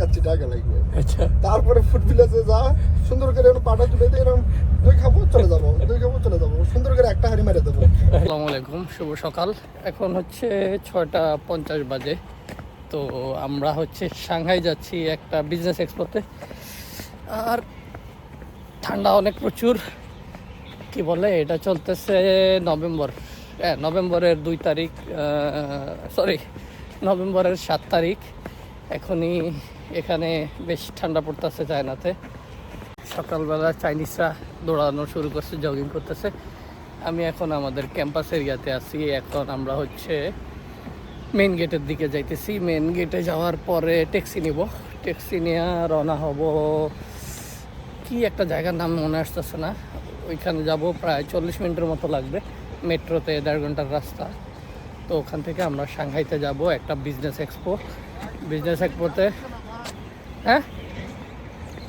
কাচ্চি টাকা লাগবে। আচ্ছা। তারপরে ফুড ভিলেজে যা সুন্দর করে পাটা তুলে দিয়ে এরকম দই খাব চলে যাব দই খাব চলে যাব। সুন্দর করে একটা হাড়ি মেরে দেবো। আসসালামু আলাইকুম শুভ সকাল। এখন হচ্ছে ছয়টা পঞ্চাশ বাজে। তো আমরা হচ্ছে সাংহাই যাচ্ছি একটা বিজনেস এক্সপোতে আর ঠান্ডা অনেক প্রচুর। কি বলে এটা চলতেছে নভেম্বর। হ্যাঁ নভেম্বরের দুই তারিখ সরি নভেম্বরের সাত তারিখ। এখনই এখানে বেশ ঠান্ডা পড়তেছে চায়নাতে। সকালবেলা চাইনিজরা দৌড়ানো শুরু করছে জগিং করতেছে। আমি এখন আমাদের ক্যাম্পাস এরিয়াতে আছি। এখন আমরা হচ্ছে মেন গেটের দিকে যাইতেছি। মেন গেটে যাওয়ার পরে ট্যাক্সি নিব। ট্যাক্সি নিয়ে রওনা হব। কি একটা জায়গার নাম মনে আসতেছে না। ওইখানে যাব প্রায় চল্লিশ মিনিটের মতো লাগবে। মেট্রোতে দেড় ঘণ্টার রাস্তা। তো ওখান থেকে আমরা সাংহাইতে যাব একটা বিজনেস এক্সপো বিজনেস এক্সপোতে হ্যাঁ?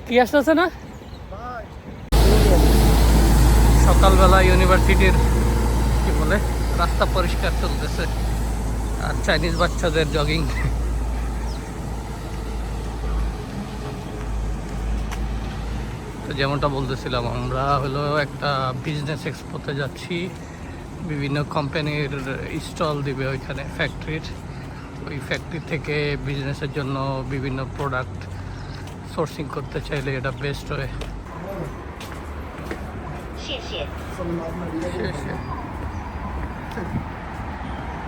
কি আসতেছে না? সকালবেলা ইউনিভার্সিটির কি বলে, রাস্তা পরিষ্কার চলতেছে। আর চাইনিজ বাচ্চাদের জগিং তো যেমনটা বলতেছিলাম, আমরা হলো একটা বিজনেস এক্সপোতে যাচ্ছি। বিভিন্ন কোম্পানির স্টল দিবে ওইখানে ফ্যাক্টরির ওই ফ্যাক্টরি থেকে বিজনেসের জন্য বিভিন্ন প্রোডাক্ট সোর্সিং করতে চাইলে এটা বেস্ট হয়।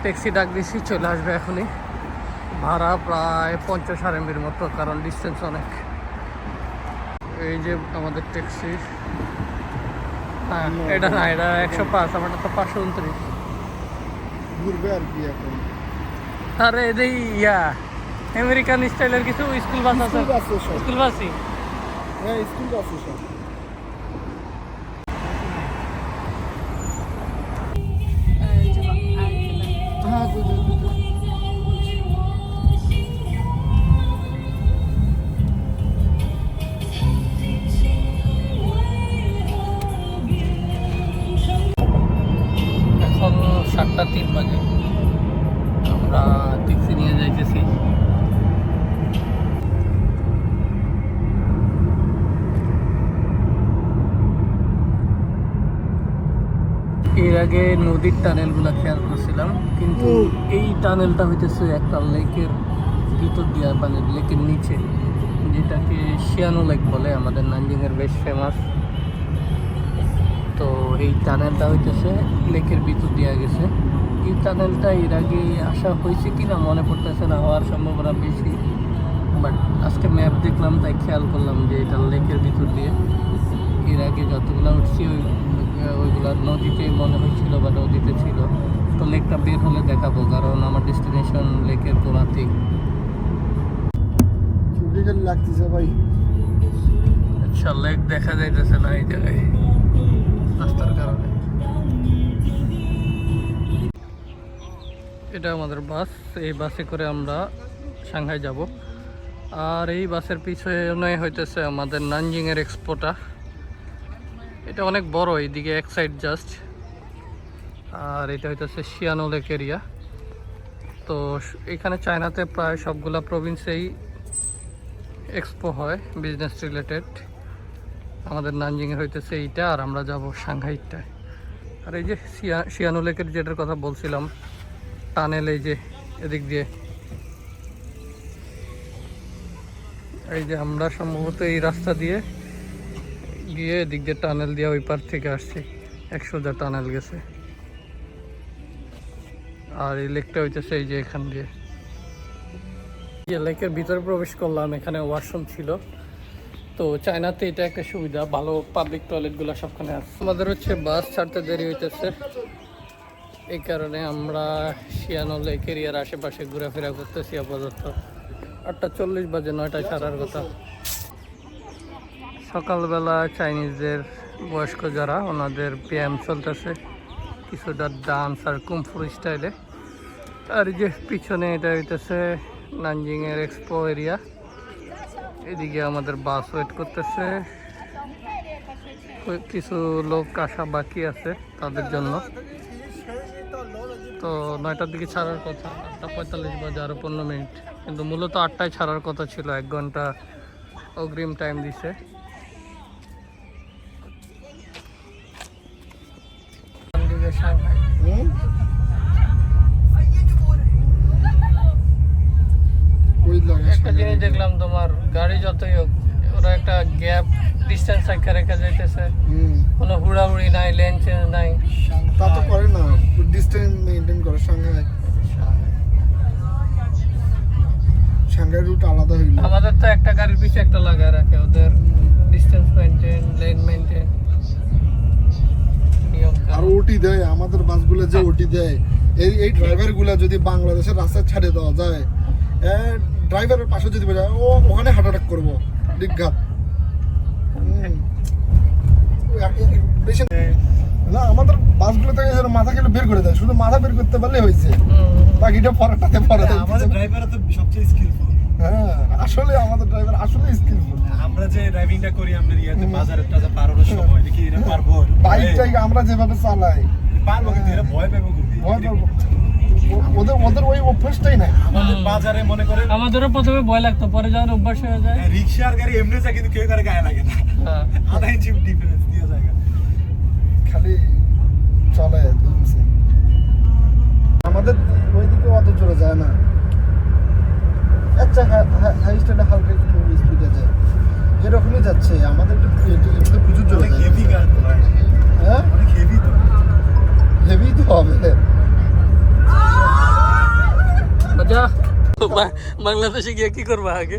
ট্যাক্সি ডাক দিছি চলে আসবে এখনই। ভাড়া প্রায় পঞ্চাশ আরএমবির মতো কারণ ডিস্টেন্স অনেক। এই যে আমাদের ট্যাক্সি হ্যাঁ এটা না এটা একশো পাঁচ আমারটা তো পাঁচশো উনত্রিশ। ঘুরবে আর কি এখন। আরে এদের ইয়া আমেরিকান স্টাইলের কিছু স্কুল বাস আছে। স্কুল বাসে বাসই? হ্যাঁ স্কুল বাসে সব। হ্যাঁ আগে নদীর টানেলগুলো খেয়াল করছিলাম কিন্তু এই টানেলটা হইতেছে একটা লেকের ভিতর দিয়া মানে লেকের নিচে যেটাকে শিয়ানো লেক বলে আমাদের নানজিংয়ের বেশ ফেমাস তো এই টানেলটা হইতেছে লেকের ভিতর দিয়া গেছে। এই টানেলটা এর আগে আসা হয়েছে কি না মনে পড়তেছে না হওয়ার সম্ভাবনা বেশি। বাট আজকে ম্যাপ দেখলাম তাই খেয়াল করলাম যে এটা লেকের ভিতর দিয়ে। এর আগে যতগুলো উঠছি ওই ওইগুলো নদীতে মনে হয়েছিল বা নদীতে ছিল। তো লেকটা বের হলে দেখাবো কারণ আমার ডেস্টিনেশন লেকের ছুটি লাগতেছে ভাই। আচ্ছা লেক দেখা যাইতেছে না এই জায়গায় রাস্তার কারণে। এটা আমাদের বাস এই বাসে করে আমরা সাংহাই যাব। আর এই বাসের পিছনে হইতেছে আমাদের নানজিংয়ের এক্সপোটা এটা অনেক বড়, এইদিকে এক সাইড জাস্ট আর এটা হইতেছে শিয়ানো লেক এরিয়া। তো এখানে চায়নাতে প্রায় সবগুলা প্রভিন্সেই এক্সপো হয় বিজনেস রিলেটেড আমাদের নানজিংয়ে হইতেছে এইটা, আর আমরা যাব সাংহাইটায়। আর এই যে শিয়া, শিয়ানো লেকের যেটার কথা বলছিলাম, টানেল এই যে এদিক দিয়ে। এই যে আমরা সম্ভবত এই রাস্তা দিয়ে গিয়ে এদিক দিয়ে টানেল দিয়ে ওই পার থেকে আসছি। একশো যা টানেল গেছে। আর এই লেকটা হইতেছে এই যে এখান দিয়ে। লেকের ভিতরে প্রবেশ করলাম, এখানে ওয়াশরুম ছিল। তো চায়নাতে এটা একটা সুবিধা, ভালো পাবলিক টয়লেটগুলো সবখানে আছে। আমাদের হচ্ছে বাস ছাড়তে দেরি হইতেছে। এই কারণে আমরা শিয়ানো লেক এরিয়ার আশেপাশে ঘোরাফেরা করতেছি আপাতত। আটটা চল্লিশ বাজে, নয়টায় ছাড়ার কথা। সকালবেলা চাইনিজদের বয়স্ক যারা, ওনাদের ব্যায়াম চলতেছে। কিছুটা ডান্স আর কুমফুর স্টাইলে। আর যে পিছনে এটা হইতেছে নানজিংয়ের এক্সপো এরিয়া। এদিকে আমাদের বাস ওয়েট করতেছে। কিছু লোক আসা বাকি আছে তাদের জন্য। তো নয়টার দিকে ছাড়ার কথা, আটটা পঁয়তাল্লিশ বাজে আরও পনেরো মিনিট। কিন্তু মূলত আটটায় ছাড়ার কথা ছিল, এক ঘণ্টা অগ্রিম টাইম দিছে। একটা জিনিস দেখলাম তোমার গাড়ি যতই হোক ওরা একটা গ্যাপ ডিস্টেন্স রেখে রেখে যাইতেছে। কোনো হুড়াহুড়ি নাই লেন চেঞ্জ নাই। তা তো করে না ডিস্টেন্স মেনটেন করে সাংহাই সাংহাই রুট আলাদা হইল। আমাদের তো একটা গাড়ির পিছনে একটা লাগায় রাখে ওদের ওটি দেয় আমাদের বাসগুলো যে ওটি দেয় এই এই ড্রাইভারগুলা যদি বাংলাদেশের রাস্তায় ছাড়ে দেওয়া যায় ড্রাইভারের পাশে যদি বোঝায় ও ওখানে হার্ট অ্যাটাক করব বেশি না। আমাদের বাসগুলো থেকে মাথা বের করে দেয় শুধু মাথা বের করতে পারলে হয়েছে। বাকিটা পরেরটাতে পরে আমাদের ড্রাইভাররা তো সবচেয়ে স্কিলফুল হ্যাঁ আসলে আমাদের ড্রাইভার আসলে স্কিলফুল আমরা যে ড্রাইভিংটা করি আমরা ইয়াতে বাজারে টাজা পারানোর সময় দেখি এরা পারব আমরা যেভাবে চালাই। পারব কিন্তু এরা ভয় পাবো ভয় পাবো। ওদের ওদের ওই অভ্যাসটাই নাই। আমাদের বাজারে মনে করেন আমাদেরও প্রথমে ভয় লাগতো পরে যখন অভ্যাস হয়ে যায়। রিক্সার গাড়ি এমনি যায় কিন্তু কেউ কারে গায়ে লাগে না। হ্যাঁ। আধা ইঞ্চি ডিফারেন্স দিয়ে যায়। খালি চলে হালকা একটু স্পিডে যায়। এরকমই যাচ্ছে আমাদের একটু একটু একটু প্রচুর যায়। হেভি গান হ্যাঁ? অনেক হেভি তো। হেভি তো হবে। বাজা বাংলাদেশে গিয়ে কি করবা আগে।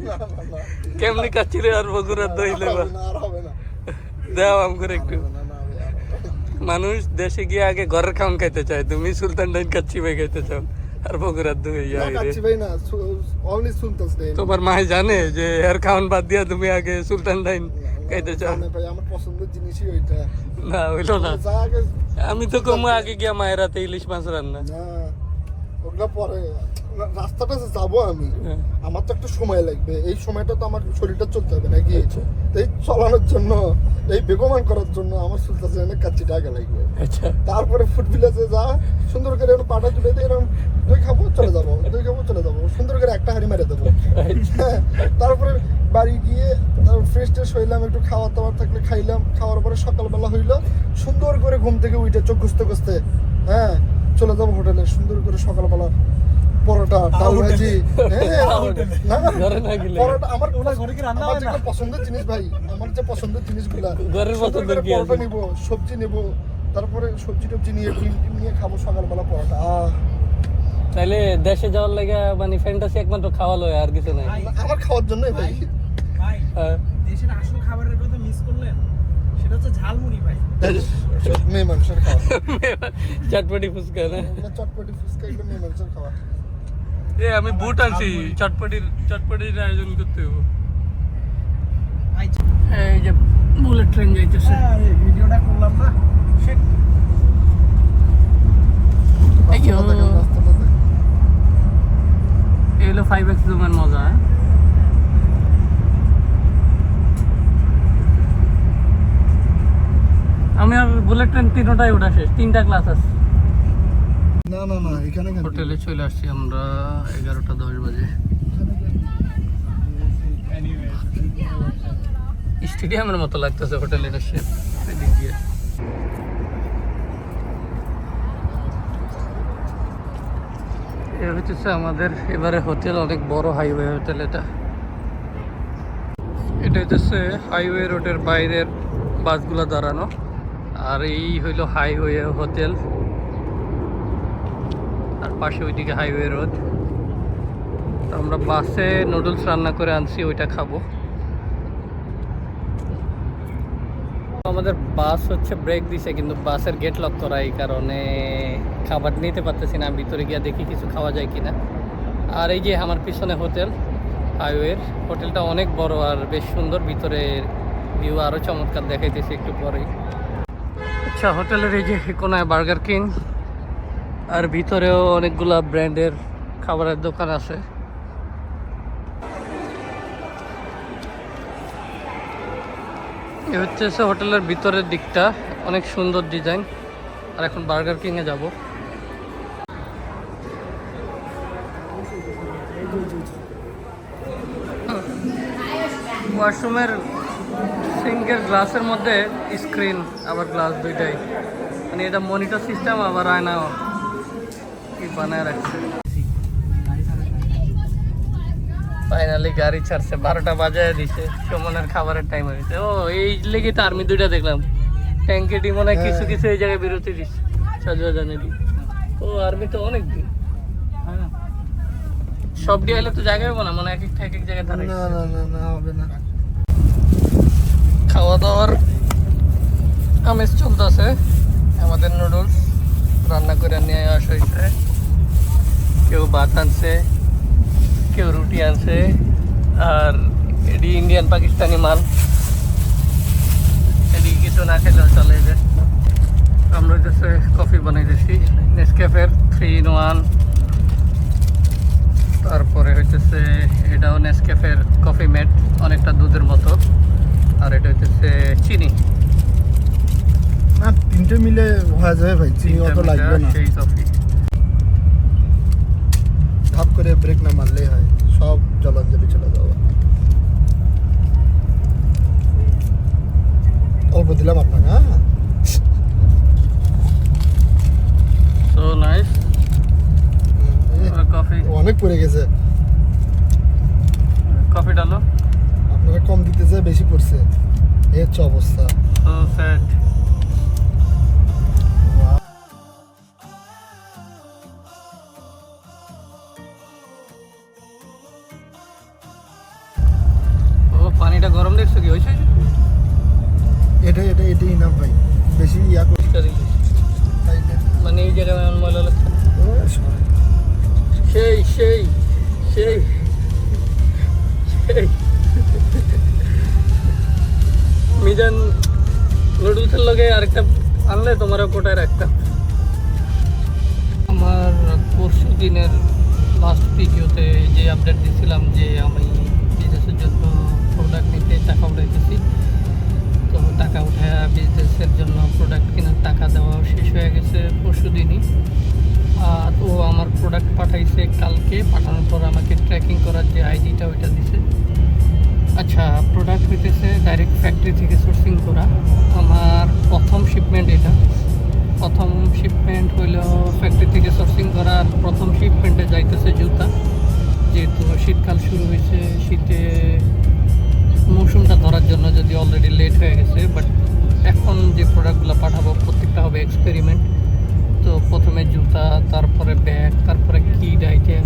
কেমনি কাচ্ছিলে আর বগুড়ার দই লেবা। দাও আম করে একটু। মানুষ দেশে গিয়ে আগে ঘরের খাওয়ান খাইতে চায়। তুমি সুলতান ডাইন খাইতে চাও। আর বগুড়ার দই। তোমার মায় জানে যে এর খাওয়ান বাদ দিয়া তুমি আগে সুলতান ডাইন খাইতে চাও। আমার পছন্দের জিনিসই ওইটা। না হইল না। আমি তো কম আগে গিয়া মায়ের হাতে ইলিশ মাছ রান্না। না ওগুলা পরে। রাস্তাটা যাব আমি হ্যাঁ। আমার তো একটু সময় লাগবে। এই সময়টা তো আমার শরীরটা চলতে হবে নাকি? আচ্ছা। এই চলানোর জন্য এই বেগমান করার জন্য আমার সুলতান সিংহের কাচ্চিটা আগে লাগবে। আচ্ছা। তারপরে ফুড ভিলেজে যা সুন্দর করে এরকম পাটা তুলে দিয়ে এরকম দই খাব চলে যাব দই খাব চলে যাব। সুন্দর করে একটা হাড়ি মেরে দেবো। হ্যাঁ, তারপরে বাড়ি গিয়ে ফ্রেশ ট্রেশ হইলাম একটু খাওয়ার দাওয়ার থাকলে খাইলাম। খাওয়ার পরে সকালবেলা হইল সুন্দর করে ঘুম থেকে উঠে চোখ ঘুষতে ঘুষতে হ্যাঁ চলে যাব হোটেলে সুন্দর করে সকালবেলা পরোটা ডাল ভাজি হ্যাঁ। পরোটা আমার ওটা ঘরে কি রান্না হয় না? পছন্দের জিনিস ভাই আমার যে পছন্দের জিনিসগুলা ঘরের পছন্দের কি পরোটা আছে? সবজি নিবো তারপরে সবজি টবজি নিয়ে ডিম টিম নিয়ে খাব সকালবেলা পরোটা। আহ। তাইলে দেশে যাওয়ার লাগে মানে ফ্যান্টাসি একমাত্র খাওয়া লয় আর কিছু নাই। আমার খাওয়ার জন্যই ভাই। ভাই হ্যাঁ। দেশের আসল খাবারের কথা মিস করলেন? সেটা হচ্ছে ঝালমুড়ি ভাই। মেয়ে মানুষের খাওয়া। চটপটি ফুচকা না? চটপটি ফুচকা এগুলো মেয়ে মানুষের খাওয়া। এ আমি বুট আনছি। চটপটির চটপটির আয়োজন করতে হব। এই যে বুলেট ট্রেন যাইতেছে। হ্যাঁ, এই ভিডিওটা করলাম না। ফাইভ এক্স জুমের মজা হ্যাঁ? আমি আর বুলেট ট্রেন তিনটাই উঠা শেষ তিনটা ক্লাস আছে। না না না, এখানে হোটেলে চলে আসছি আমরা এগারোটা দশ বাজে। স্টেডিয়ামের মতো লাগতেছে হোটেলের শেপ এ হচ্ছে আমাদের এবারে হোটেল, অনেক বড় হাইওয়ে হোটেল এটা। এটা হচ্ছে হাইওয়ে রোডের বাইরের বাসগুলো দাঁড়ানো। আর এই হইল হাইওয়ে হোটেল। পাশে ওইদিকে হাইওয়ে রোড। তো আমরা বাসে নুডলস রান্না করে আনছি, ওইটা খাব। আমাদের বাস হচ্ছে ব্রেক দিছে, কিন্তু বাসের গেট লক করা এই কারণে খাবার নিতে পারতেছি না। ভিতরে গিয়ে দেখি কিছু খাওয়া যায় কি না আর এই যে আমার পিছনে হোটেল, হাইওয়ের, হোটেলটা অনেক বড় আর বেশ সুন্দর। ভিতরে ভিউ আরও চমৎকার দেখাইতেছি একটু পরেই। আচ্ছা হোটেলের এই যে কোনায় বার্গার কিং আর ভিতরেও অনেকগুলা ব্র্যান্ডের খাবারের দোকান আছে। এ হচ্ছে হোটেলের ভিতরের দিকটা, অনেক সুন্দর ডিজাইন। আর এখন বার্গার কিংয়ে যাব। ওয়াশরুমের সিঙ্কের গ্লাসের মধ্যে স্ক্রিন, আবার গ্লাস দুইটাই। মানে এটা মনিটর সিস্টেম, আবার আয়নাও। কি বানায় রাখছে? ফাইনালি গাড়ি ছাড়ছে বারোটা বাজায় দিছে সুমনের খাবারের টাইম হয়েছে ও এই লেগে তো আর্মি দুইটা দেখলাম। ট্যাঙ্কে ডি মনে কিছু হ্যাঁ। কিছু এই জায়গায় বিরতি দিচ্ছে। সাজুয়া জানেরি ও আর্মি তো অনেক দিন। হ্যাঁ। সব ডি হলে তো জায়গায় হবে না মানে এক একটা এক এক জায়গায় না দাঁড়াই না না না হবে না। খাওয়া দাওয়ার আমেজ চলতেছে। আমাদের নুডলস রান্না করে নিয়ে আসা হয়েছে। কেউ ভাত আনছে, কেউ রুটি আনছে, আর এটি ইন্ডিয়ান পাকিস্তানি মাল। এটি কিছু না খেলেও চলে যে। আমরা হচ্ছে কফি বানাইতেছি নেসক্যাফের থ্রি ইন ওয়ান তারপরে হইতেছে, এটাও নেসক্যাফের কফি মেড অনেকটা দুধের মতো। আর এটা হচ্ছে চিনি। তিনটে মিলে হয়ে যাবে ভাই চিনি অত লাগবে না। সেই কফি ধাপ করে ব্রেক না মারলেই হয় সব জলাঞ্জলি চলে যাবে অল্প দিলাম আপনাকে হ্যাঁ? সো নাইস কফি অনেক পড়ে গেছে। কফি ডালো? আপনারা কম দিতে যায় বেশি পড়ছে। এই হচ্ছে অবস্থা। সো স্যাড কোটায় রাখতাম। আমার পরশু দিনের লাস্ট ভিডিওতে যে আপডেট দিছিলাম যে আমি বিজনেসের জন্য প্রোডাক্ট নিতে টাকা উঠাইতেছি, তো টাকা উঠে বিজনেসের জন্য প্রোডাক্ট কেনার টাকা দেওয়া শেষ হয়ে গেছে পরশু দিনই। আর ও আমার প্রোডাক্ট পাঠাইছে কালকে, পাঠানোর পর আমাকে ট্র্যাকিং করার যে আইডিটা ওইটা দিছে। আচ্ছা প্রোডাক্ট হইতেছে ডাইরেক্ট ফ্যাক্টরি থেকে সোর্সিং করা। আমার প্রথম শিপমেন্ট এটা। প্রথম শিপমেন্ট হইল ফ্যাক্টরি থেকে সোর্সিং করা আর প্রথম শিপমেন্টে যাইতেছে জুতা। যেহেতু শীতকাল শুরু হয়েছে শীতে মৌসুমটা ধরার জন্য যদি অলরেডি লেট হয়ে গেছে বাট এখন যে প্রোডাক্টগুলো পাঠাবো, প্রত্যেকটা হবে এক্সপেরিমেন্ট তো প্রথমে জুতা, তারপরে ব্যাগ তারপরে কিড আইটেম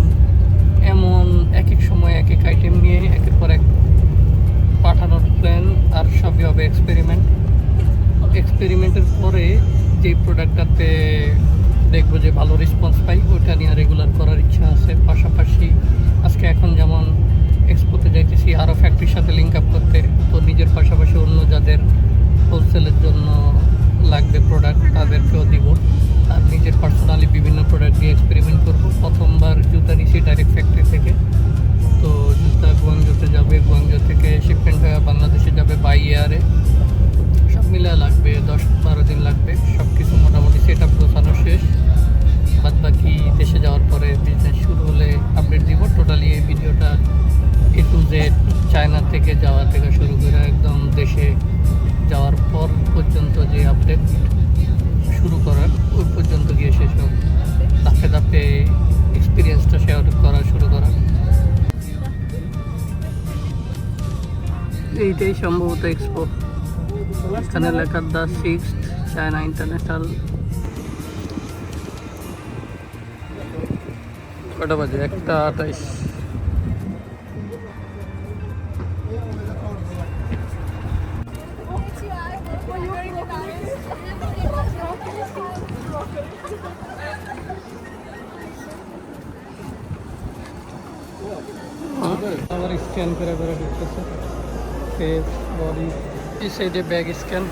এমন এক এক সময় এক এক আইটেম নিয়ে একের পর এক পাঠানোর প্ল্যান আর সবই হবে এক্সপেরিমেন্ট এক্সপেরিমেন্টের পরে যেই প্রোডাক্টটাতে দেখব যে ভালো রেসপন্স পাই, ওইটা নিয়ে রেগুলার করার ইচ্ছা আছে। পাশাপাশি আজকে এখন যেমন এক্সপোতে যাইতেছি, আরও ফ্যাক্টরির সাথে লিঙ্ক আপ করতে। তো নিজের পাশাপাশি অন্য যাদের হোলসেলের জন্য লাগবে প্রোডাক্ট তাদেরকেও দিব। আর নিজের পার্সোনালি বিভিন্ন প্রোডাক্ট দিয়ে এক্সপেরিমেন্ট করব। প্রথমবার জুতা নিছি ডাইরেক্ট ফ্যাক্টরি থেকে। তো জুতা গুয়াংজোতে যাবে গুয়াংজো থেকে শিপমেন্ট হয়ে বাংলাদেশে যাবে বাই এয়ারে মিলে লাগবে, দশ বারো দিন লাগবে সব কিছু মোটামুটি সেট আপ গোছানো শেষ। বাদ বাকি দেশে যাওয়ার পরে বিজনেস শুরু হলে আপডেট দিব। টোটালি এই ভিডিওটা এ টু জেড চায়না থেকে যাওয়া থেকে শুরু করে একদম দেশে যাওয়ার পর পর্যন্ত যে আপডেট শুরু করার, ওই পর্যন্ত গিয়ে শেষ হোক। ধাপে ধাপে এক্সপিরিয়েন্সটা শেয়ার করা শুরু করা। এইটাই সম্ভবত এক্সপো এখানে লেখা দ্য সিক্স চায়না ইন্টারন্যাশনাল কটা বাজে? একটা আঠাইশ। আবার স্ক্যান করে করে ঢুকতেছে। ফেস বডি এই সাইডে ব্যাগ স্ক্যান।